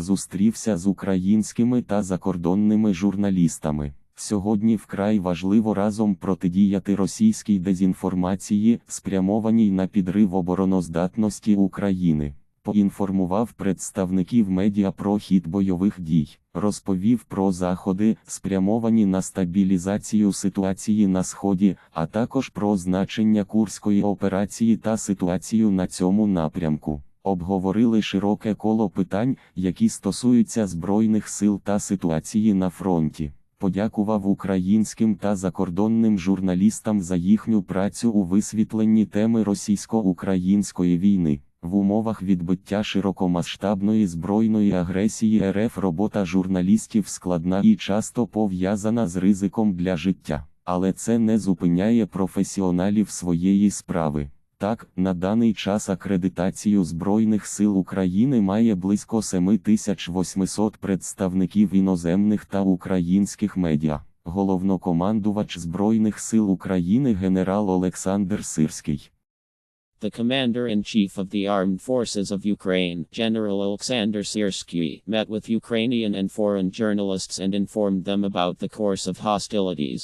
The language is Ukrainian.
зустрівся з українськими та закордонними журналістами. Сьогодні вкрай важливо разом протидіяти російській дезінформації, спрямованій на підрив обороноздатності України. Поінформував представників медіа про хід бойових дій, розповів про заходи, спрямовані на стабілізацію ситуації на сході, а також про значення курської операції та ситуацію на цьому напрямку. Обговорили широке коло питань, які стосуються збройних сил та ситуації на фронті. Подякував українським та закордонним журналістам за їхню працю у висвітленні теми російсько-української війни. В умовах відбиття широкомасштабної збройної агресії РФ робота журналістів складна і часто пов'язана з ризиком для життя, але це не зупиняє професіоналів своєї справи. Так, на даний час акредитацію Збройних сил України має близько 7800 представників іноземних та українських медіа. Головнокомандувач Збройних сил України генерал Олександр Сирський. The Commander-in-Chief of the Armed Forces of Ukraine, General Alexander Syrsky, met with Ukrainian and foreign journalists and informed them about the course of hostilities.